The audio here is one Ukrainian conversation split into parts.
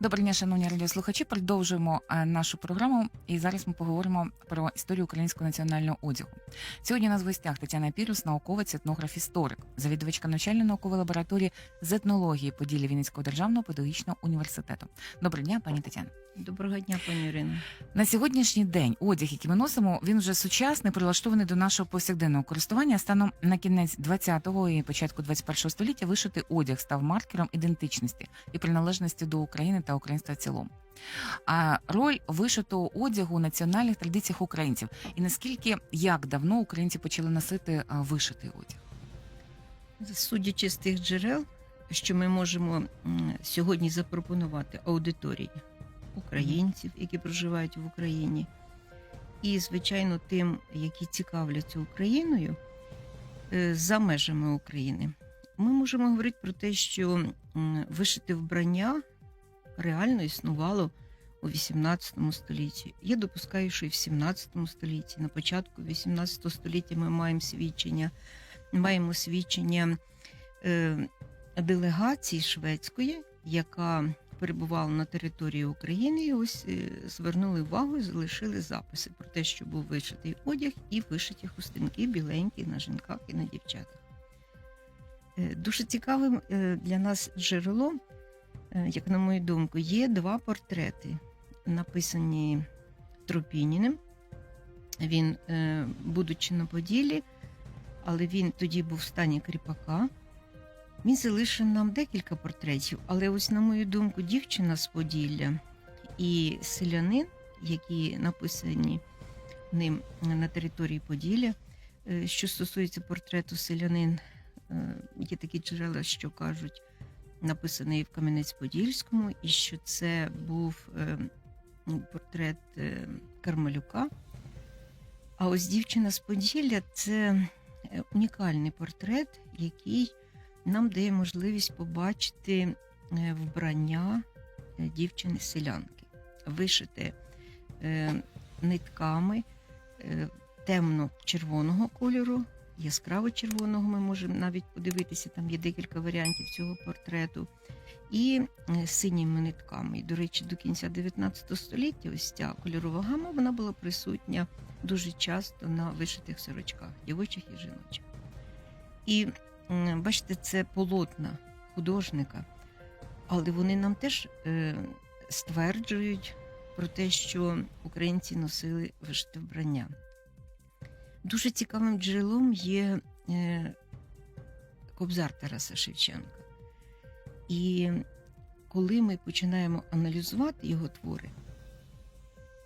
Доброго дня, шановні радіослухачі. Продовжуємо е, нашу програму. І зараз ми поговоримо про історію українського національного одягу. Сьогодні у нас в гостях Тетяна Пірус, науковець, етнограф, історик, завідувачка навчальної наукової лабораторії з етнології поділі Вінницького державного педагогічного університету. Доброго дня, пані Тетяна. Доброго дня, пані Ірино. На сьогоднішній день одяг, який ми носимо, він вже сучасний, прилаштований до нашого повсякденного користування. Станом на кінець 20-го і початку 21-го століття вишитий одяг став маркером ідентичності і приналежності до України та українства в цілому. А роль вишитого одягу у національних традиціях українців і наскільки як давно українці почали носити вишитий одяг? Судячи з тих джерел, що ми можемо сьогодні запропонувати аудиторії українців, які проживають в Україні, і, звичайно, тим, які цікавляться Україною е, за межами України, ми можемо говорити про те, що м, вишите вбрання реально існувало у 18 столітті. Я допускаю, що і в 17 столітті, на початку 18 століття ми маємо свідчення, маємо свідчення е, делегації шведської, яка перебувала на території України, і ось е, звернули увагу і залишили записи про те, що був вишитий одяг і вишиті хустинки біленькі на жінках і на дівчатах. Е, Дуже цікавим е, для нас джерелом, як на мою думку, є два портрети, написані Тропініним. Він, будучи на Поділлі, але він тоді був в стані кріпака. Він залишив нам декілька портретів, але ось, на мою думку, дівчина з Поділля і селянин, які написані ним на території Поділля. Е, Що стосується портрету селянин, е, є такі джерела, що кажуть, написаний в Кам'янець-Подільському, і що це був е, портрет Кармалюка. А ось дівчина з Поділля це унікальний портрет, який нам дає можливість побачити е, вбрання е, дівчини-селянки, вишите е, нитками темно-червоного кольору, яскраво-червоного. Ми можемо навіть подивитися, там є декілька варіантів цього портрету. І синіми нитками. І, до речі, до кінця 19 століття ось ця кольорова гама вона була присутня дуже часто на вишитих сорочках, дівочих і жіночих. І бачите, це полотна художника, але вони нам теж е, стверджують про те, що українці носили вишите вбрання. Дуже цікавим джерелом є е, Кобзар Тараса Шевченка. І коли ми починаємо аналізувати його твори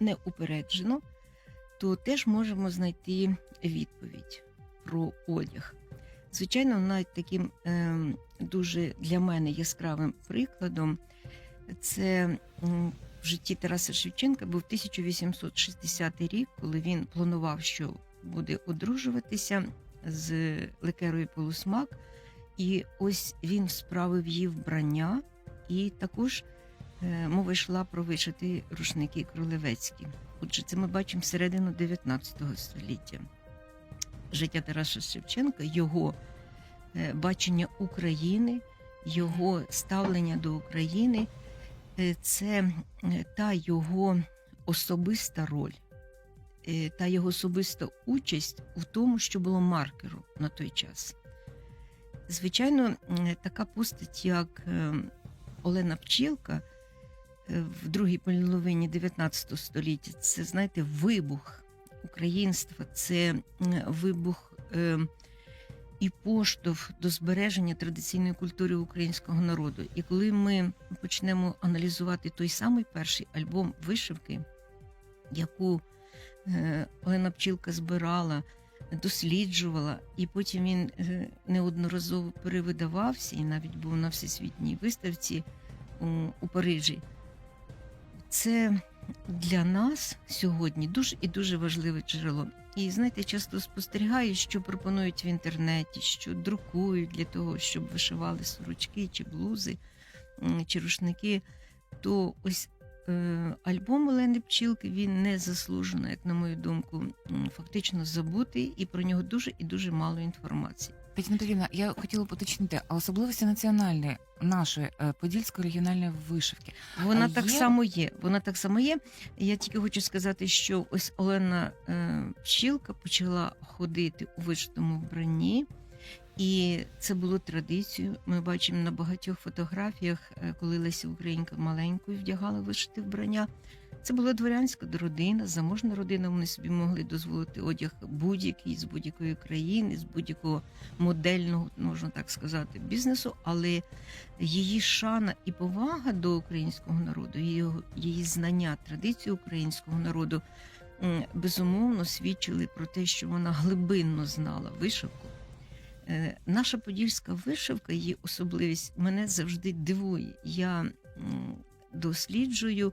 неупереджено, то теж можемо знайти відповідь про одяг. Звичайно, навіть таким ем, дуже для мене яскравим прикладом це в житті Тараса Шевченка був 1860 рік, коли він планував, що буде одружуватися з Лекерою Полусмак. І ось він справив її вбрання, і також е, мова йшла про вишити рушники кролевецькі. Отже, це ми бачимо середину 19 століття. Життя Тараса Шевченка, його е, бачення України, його ставлення до України е, це е, та його особиста роль, та його особиста участь у тому, що було маркером на той час. Звичайно, така постать, як Олена Пчілка в другій половині 19 століття, це, знаєте, вибух українства, це вибух е, і поштовх до збереження традиційної культури українського народу. І коли ми почнемо аналізувати той самий перший альбом вишивки, яку е, Олена Пчілка збирала досліджувала, і потім він е, неодноразово перевидавався і навіть був на всесвітній виставці у, у Парижі. Це для нас сьогодні дуже і дуже важливе джерело. І знаєте, часто спостерігаю, що пропонують в інтернеті, що друкують для того, щоб вишивали сорочки чи блузи, чи рушники. То ось е, альбом Олени Пчілки він не заслужено, як на мою думку, фактично забутий, і про нього дуже і дуже мало інформації. Тетяна Петрівна, я хотіла б уточнити, а особливості національної нашої е, подільської регіональної вишивки. Вона А так є- само є. Вона так само є. Я тільки хочу сказати, що ось Олена е, Пчілка почала ходити у вишитому вбранні, і це було традицією. Ми бачимо на багатьох фотографіях, е, коли Леся Українка маленькою вдягала вишите вбрання. Це була дворянська родина, заможна родина. Вони собі могли дозволити одяг будь-який з будь-якої країни, з будь-якого модельного, можна так сказати, бізнесу, але її шана і повага до українського народу, її, її знання традицій українського народу безумовно свідчили про те, що вона глибинно знала вишивку. Е, Наша подільська вишивка, її особливість мене завжди дивує. Я досліджую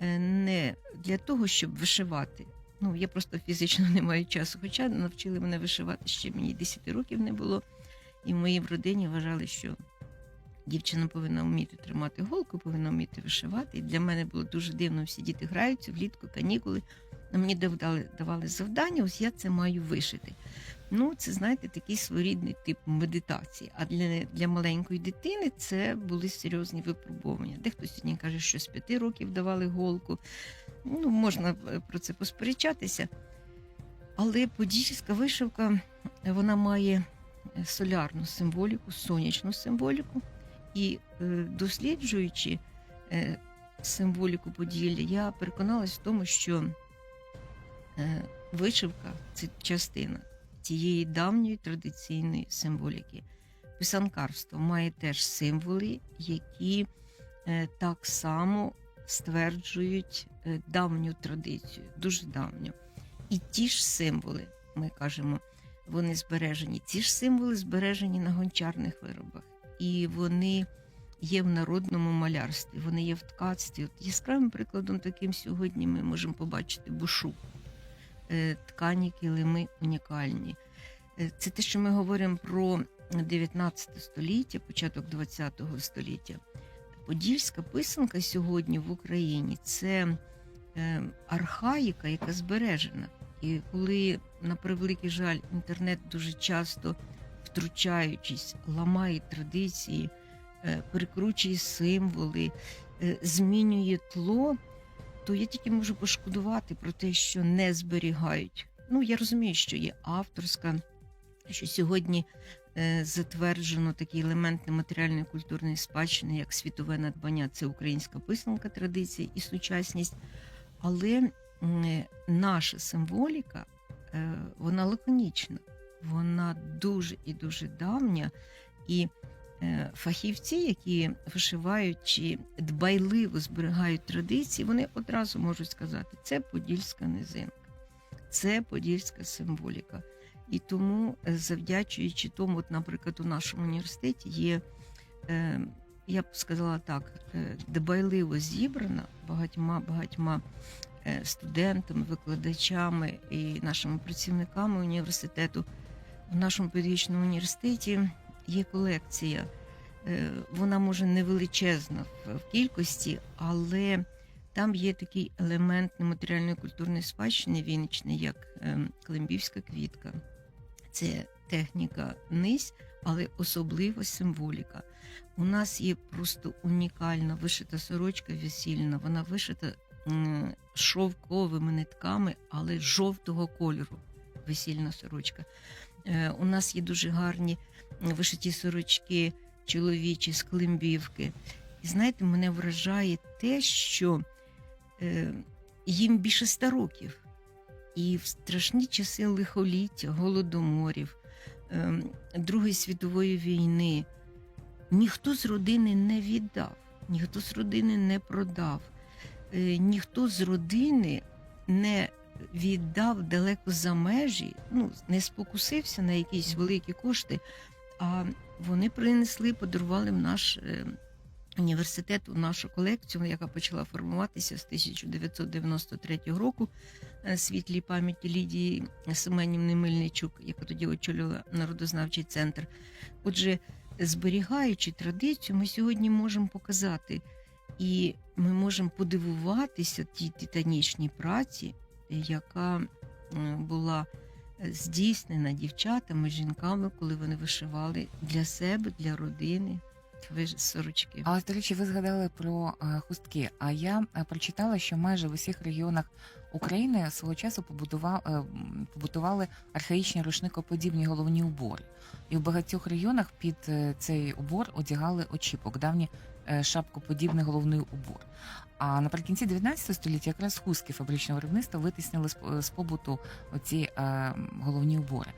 не для того, щоб вишивати. Ну, я просто фізично не маю часу. Хоча навчили мене вишивати ще мені 10 років не було. І в моїй родині вважали, що дівчина повинна вміти тримати голку, повинна вміти вишивати. І для мене було дуже дивно, всі діти граються влітку, канікули. Мені давали, давали завдання, ось я це маю вишити. Ну, це, знаєте, такий своєрідний тип медитації. А для, для маленької дитини це були серйозні випробування. Дехто сьогодні каже, що з п'яти років давали голку. Ну, можна е, про це посперечатися. Але подільська вишивка вона має е, солярну символіку, сонячну символіку. І е, досліджуючи символіку Поділля, я переконалась в тому, що вишивка це частина цієї давньої традиційної символіки. Писанкарство має теж символи, які е, так само стверджують е, давню традицію, дуже давню. І ті ж символи, ми кажемо, вони збережені. Ці ж символи збережені на гончарних виробах, і вони є в народному малярстві, вони є в ткацтві. От яскравим прикладом таким сьогодні ми можемо побачити бушу. Е, Ткані килими унікальні. Е, Це те, що ми говоримо про 19 століття, початок 20 століття. Подільська писанка сьогодні в Україні це е, архаїка, яка збережена. І коли, на превеликий жаль, інтернет дуже часто втручаючись, ламає традиції, перекручує символи, змінює тло, то я тільки можу пошкодувати про те, що не зберігають. Ну, я розумію, що є авторська, що сьогодні е, затверджено такий елемент нематеріальної культурної спадщини, як світове надбання, це українська писанка традиція і сучасність. Але е, наша символіка, е, вона лаконічна, вона дуже і дуже давня. І фахівці, які вишивають чи дбайливо зберігають традиції, вони одразу можуть сказати, це подільська низинка, це подільська символіка. І тому, е, завдячуючи тому, от, наприклад, у нашому університеті є, е, я б сказала так, е, дбайливо зібрана багатьма багатьма е, студентами, викладачами і нашими працівниками університету. В нашому педагогічному університеті є колекція. Е, Вона може не величезна в кількості, але там є такий елемент нематеріальної культурної спадщини вінничний, як ем, климбівська квітка. Це техніка низь, але особлива символіка. У нас є просто унікальна вишита сорочка весільна. Вона вишита шовковими нитками, але жовтого кольору. Весільна сорочка. Е, У нас є дуже гарні вишиті сорочки чоловічі з климбівки. І знаєте, мене вражає те, що е, їм більше ста років. І в страшні часи лихоліття, голодоморів, е, Другої світової війни ніхто з родини не віддав, ніхто з родини не продав, е, ніхто з родини не віддав далеко за межі, ну, не спокусився на якісь великі кошти, а вони принесли, подарували в наш е, університет, у нашу колекцію, яка почала формуватися з 1993 року. е, Світлій пам'яті Лідії Семенівни Мельничук, яка тоді очолювала народознавчий центр. Отже, зберігаючи традицію, ми сьогодні можемо показати і ми можемо подивуватися тій титанічній праці, яка е, була здійснена дівчатами, жінками, коли вони вишивали для себе, для родини сорочки. А до речі, ви згадали про е, хустки. А я е, прочитала, що майже в усіх регіонах України свого часу побудував, е, побутували архаїчні рушникоподібні головні убори. І в багатьох регіонах під е, цей убор одягали очіпок, давній е, шапкоподібний головний убор. А наприкінці 19 століття якраз хустки фабричного виробництва витіснили з, е, побуту оці головні убори.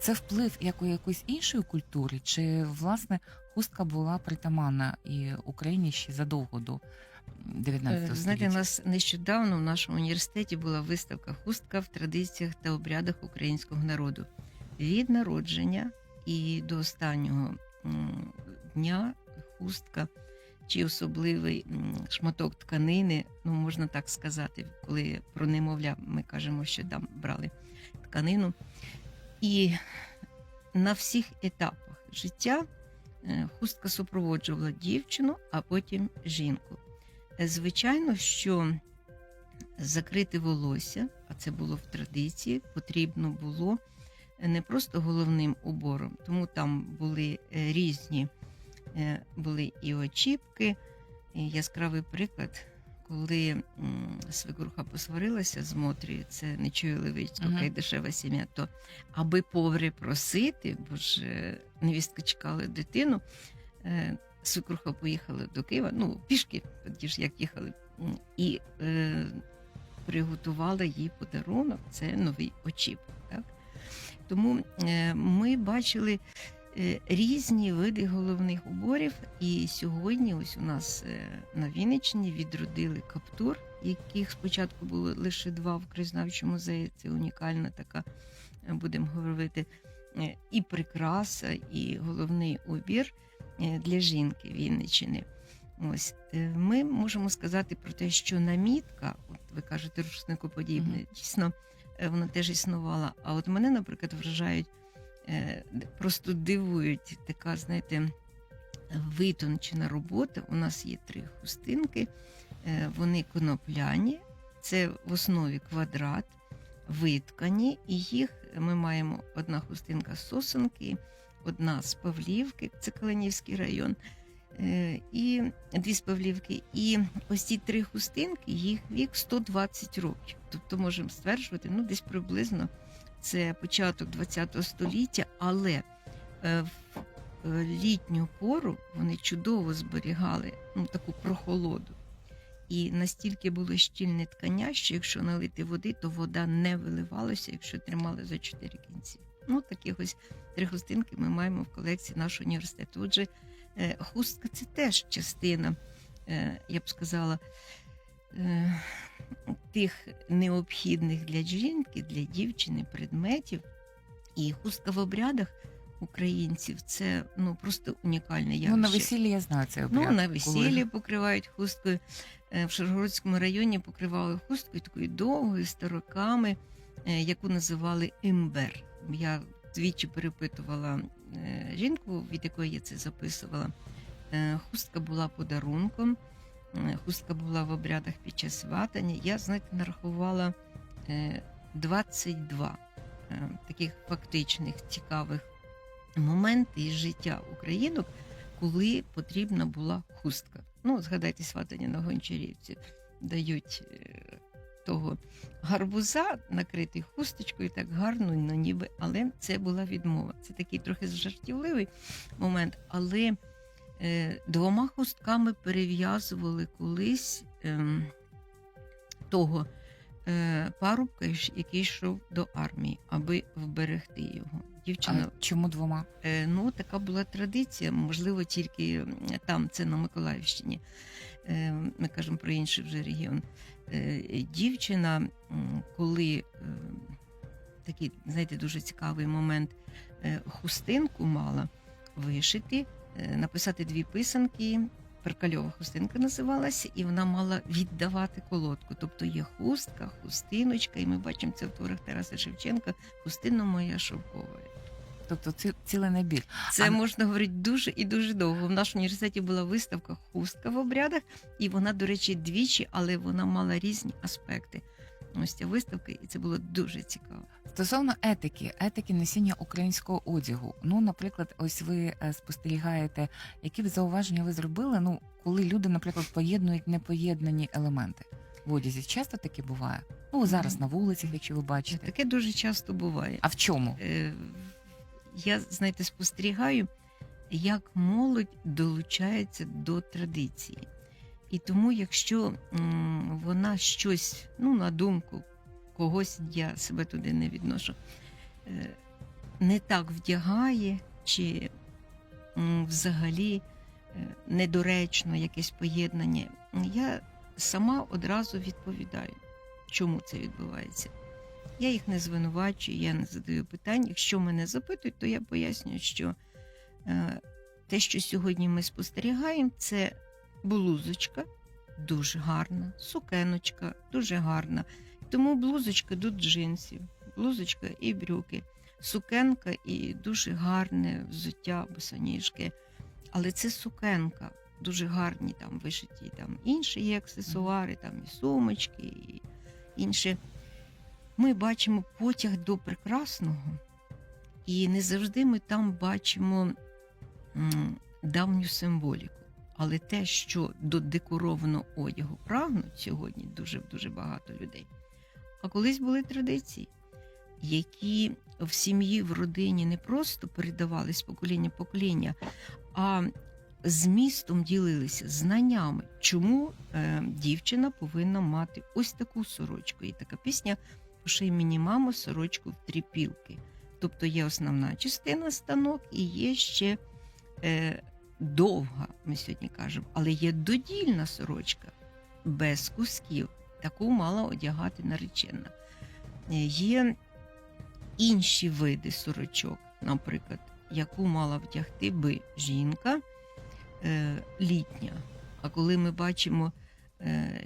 Це вплив як у якоїсь іншої культури, чи власне хустка була притаманна і Україні ще задовго до 19 Е, століття? Знаєте, у нас нещодавно в нашому університеті була виставка хустка в традиціях та обрядах українського народу. Від народження і до останнього дня хустка чи особливий шматок тканини, ну можна так сказати, коли про немовля ми кажемо, що там брали тканину. І на всіх етапах життя е, хустка супроводжувала дівчину, а потім жінку. Е, Звичайно, що закрити волосся, а це було в традиції, потрібно було не просто головним убором, тому там були е, різні, е, були і очіпки. І яскравий приклад, коли свекруха посварилася з Мотрією, це не чує Мгм. яка дешева сім'я, то аби поври просити, бо ж е, невістка чекала дитину, свекруха поїхала до Києва, ну, пішки, тоді ж як їхали, і е, приготувала їй подарунок, це новий очіпок. Тому е, ми бачили е, різні види головних уборів, і сьогодні ось у нас е, на Вінниччині відродили каптур, яких спочатку було лише два в краєзнавчому музеї. Це унікальна така, будемо говорити, і прикраса, і головний убір для жінки Вінниччини. Ось ми можемо сказати про те, що намітка, от ви кажете, рушникоподібне, дійсно е, вона теж існувала. А от мене, наприклад, вражають, е, просто дивують така, знаєте, витончена робота. У нас є три хустинки, е, вони конопляні, це в основі квадрат, виткані, і їх ми маємо одна хустинка з сосенки, одна з Павлівки, це Калинівський район. Е, І дві з Павлівки. І ось ці три хустинки, їх вік 120 років. Тобто можемо стверджувати, ну десь приблизно це початок ХХ століття, але е, в е, літню пору вони чудово зберігали ну, таку прохолоду. І настільки було щільне ткання, що якщо налити води, то вода не виливалася, якщо тримали за чотири кінці. Ну, таких ось три хустинки ми маємо в колекції нашого університету. Отже, хустка це теж частина, е, я б сказала, е, тих необхідних для жінки, для дівчини предметів. І хустка в обрядах українців це ну просто унікальне явище. Ну, на весіллі я знаю цей обряд. Ну, на коли- весіллі покривають хусткою. Е, В Шаргородському районі покривали хусткою такою довгою з тароками, е, яку називали імбер. Я двічі перепитувала е, жінку, від якої я це записувала. Е, Хустка була подарунком, е, хустка була в обрядах під час сватання. Я, знаєте, нарахувала е, 22 е, таких фактичних цікавих моменти із життя українок, коли потрібна була хустка. Ну, згадайте сватання на Гончарівці, дають е, того гарбуза, накритий хусточкою, так гарно, ну ніби, але це була відмова. Це такий трохи жартівливий момент, але е, двома хустками перев'язували колись е, того парубка, який йшов до армії, аби вберегти його. Дівчина А чому двома? Е, Ну, така була традиція, можливо, тільки там, це на Миколаївщині. Е, Ми кажемо про інший вже регіон. Е, Дівчина, коли е, такий, знаєте, дуже цікавий момент, е, хустинку мала вишити, е, написати дві писанки. Перкальова хустинка називалася, і вона мала віддавати колодку. Тобто є хустка, хустиночка, і ми бачимо це в творах Тараса Шевченка. Хустина моя шовкова. Тобто ці, цілий набір. Це А- можна говорити дуже і дуже довго. В нашому університеті була виставка хустка в обрядах, і вона, до речі, двічі, але вона мала різні аспекти. Ось ця виставка, і це було дуже цікаво. Стосовно етики, етики носіння українського одягу. Ну, наприклад, ось ви е, спостерігаєте, які б зауваження ви зробили, ну, коли люди, наприклад, поєднують непоєднані елементи в одязі. Часто таке буває? Ну, зараз на вулицях, якщо ви бачите. Таке дуже часто буває. А в чому? Е, Я, знаєте, спостерігаю, як молодь долучається до традиції. І тому, якщо вона щось, ну, на думку когось, я себе туди не відношу, е, не так вдягає, чи взагалі е, недоречно якесь поєднання, я сама одразу відповідаю, чому це відбувається. Я їх не звинувачую, я не задаю питань. Якщо мене запитують, то я пояснюю, що е, те, що сьогодні ми спостерігаємо, це блузочка дуже гарна, сукеночка дуже гарна. Тому блузочка до джинсів, блузочка і брюки, сукенка і дуже гарне взуття, босоніжки. Але це сукенка, дуже гарні там вишиті там інші є аксесуари, там і сумочки, і інше ми бачимо потяг до прекрасного, і не завжди ми там бачимо давню символіку. Але те, що до декорованого одягу прагнуть сьогодні дуже дуже багато людей. А колись були традиції, які в сім'ї, в родині не просто передавались покоління покоління, а змістом ділилися знаннями, чому е, дівчина повинна мати ось таку сорочку. І така пісня поший мені мамо сорочку в тріпілки. Тобто є основна частина станок і є ще е, довга, ми сьогодні кажемо, але є додільна сорочка без кусків. Таку мала одягати наречена. Е, Є інші види сорочок, наприклад, яку мала вдягти би жінка е, літня. А коли ми бачимо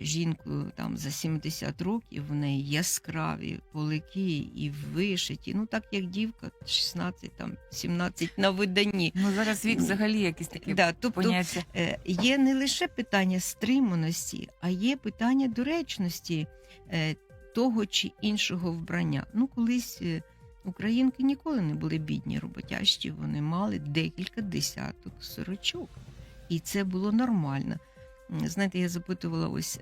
жінку там за 70 років, в неї яскраві полики і вишиті, ну так як дівка 16, там 17 на виданні. Ну зараз вік взагалі якісь такі Да, тобто поняття. е, є не лише питання стриманості, а є питання доречності е, того чи іншого вбрання. Ну, колись е, українки ніколи не були бідні роботящі, вони мали декілька десяток сорочок. І це було нормально. Знаєте, я запитувала, ось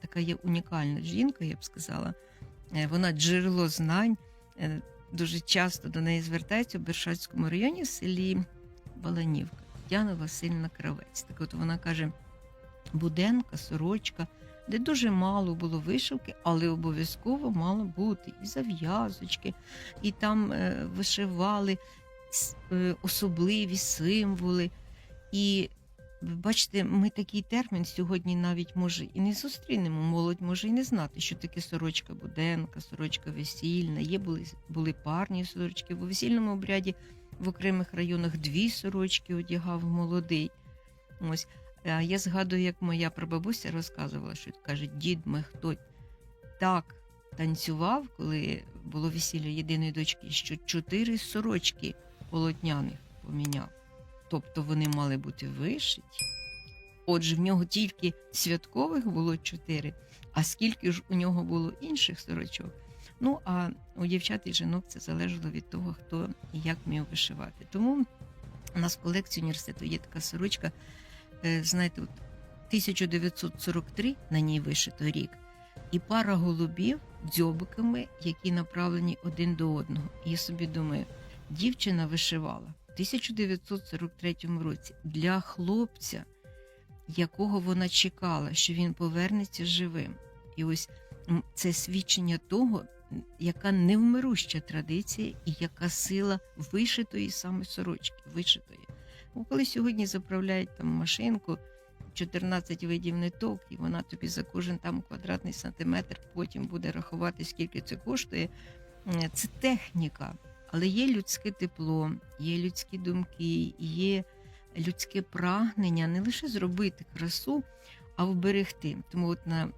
така є унікальна жінка, я б сказала. Е, Вона джерело знань. е, Дуже часто до неї звертаються в Бершацькому районі в селі Баланівка. Тетяна Васильівна Кравець. Так от вона каже: буденка, сорочка, де дуже мало було вишивки, але обов'язково мало бути і зав'язочки, і там е, вишивали е, особливі символи. І бачите, ми такий термін сьогодні навіть може і не зустрінемо. Молодь може і не знати, що таке сорочка буденка, сорочка весільна. Є були, були парні сорочки. В весільному обряді в окремих районах дві сорочки одягав молодий. Ось. Я згадую, як моя прабабуся розказувала, що каже, дід Мехтоть так танцював, коли було весілля єдиної дочки, що чотири сорочки полотняних поміняв. Тобто вони мали бути вишиті. Отже, в нього тільки святкових було чотири, а скільки ж у нього було інших сорочок. Ну, а у дівчат і жінок це залежало від того, хто і як вмів вишивати. Тому у нас в колекції університету є така сорочка, е, знаєте, от 1943 на ній вишито рік, і пара голубів дзьобиками, які направлені один до одного. І я собі думаю, дівчина вишивала 1943 році для хлопця, якого вона чекала, що він повернеться живим. І ось це свідчення того, яка невмируща традиція і яка сила вишитої саме сорочки, вишитої. Бо коли сьогодні заправляють там машинку, 14 видів ниток, і вона тобі за кожен там квадратний сантиметр потім буде рахувати, скільки це коштує. Це техніка, але є людське тепло, є людські думки, є людське прагнення не лише зробити красу, а вберегти. Тому от на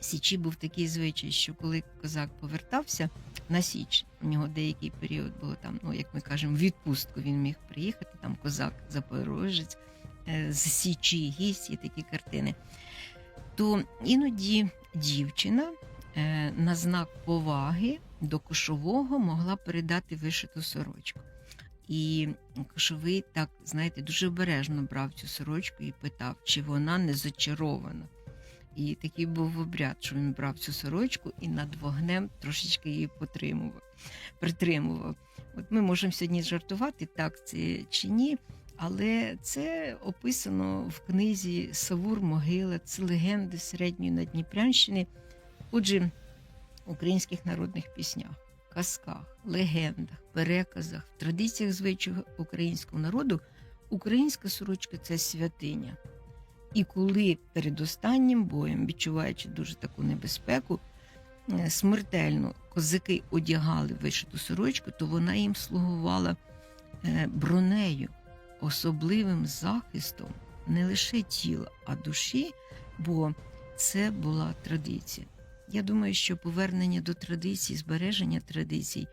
Січі був такий звичай, що коли козак повертався на Січ, у нього деякий період було там, ну як ми кажемо, відпустку він міг приїхати, там козак запорожець е, з Січі, гість, є такі картини. То іноді дівчина на знак поваги до кошового могла передати вишиту сорочку. І кошовий так, знаєте, дуже обережно брав цю сорочку і питав, чи вона не зачарована. І такий був обряд, що він брав цю сорочку і над вогнем трошечки її потримував, притримував. От ми можемо сьогодні жартувати, так це чи ні, але це описано в книзі Савур Могила, це легенди середньої Надніпрянщини. Отже, в українських народних піснях, казках, легендах, переказах, традиціях звичаях українського народу українська сорочка це святиня. І коли перед останнім боєм, відчуваючи дуже таку небезпеку, е, смертельно козаки одягали вишиту сорочку, то вона їм слугувала е, бронею, особливим захистом не лише тіла, а душі, бо це була традиція. Я думаю, що повернення до традицій, збереження традицій,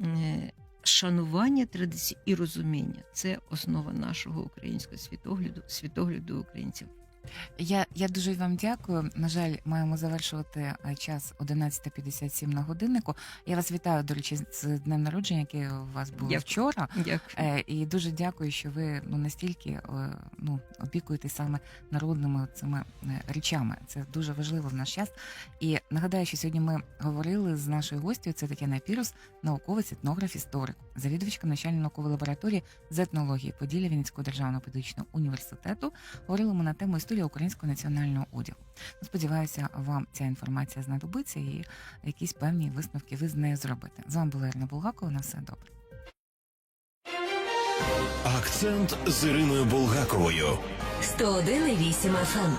е, шанування традицій і розуміння це основа нашого українського світогляду, світогляду українців. Я, я дуже вам дякую. На жаль, маємо завершувати е, час 11.57 на годиннику. Я вас вітаю, до речі, з днем народження, який у вас був Дякую. вчора. Дякую. Е, і дуже дякую, що ви ну настільки е, ну опікуєтесь саме народними цими речами. Це дуже важливо в наш час. І нагадаю, що сьогодні ми говорили з нашою гостю. Це Тетяна Пірус, науковець, етнограф, історик, завідувачка навчально наукової лабораторії з етнології Поділля Вінницького державного педагогічного університету. Говорили ми на тему історії українського національного одягу. Ну, Сподіваюся, вам ця інформація знадобиться і якісь певні висновки ви з нею зробите. З вами була Ірина Булгакова. На все добре. Акцент з Іриною Булгаковою. 101,8 FM.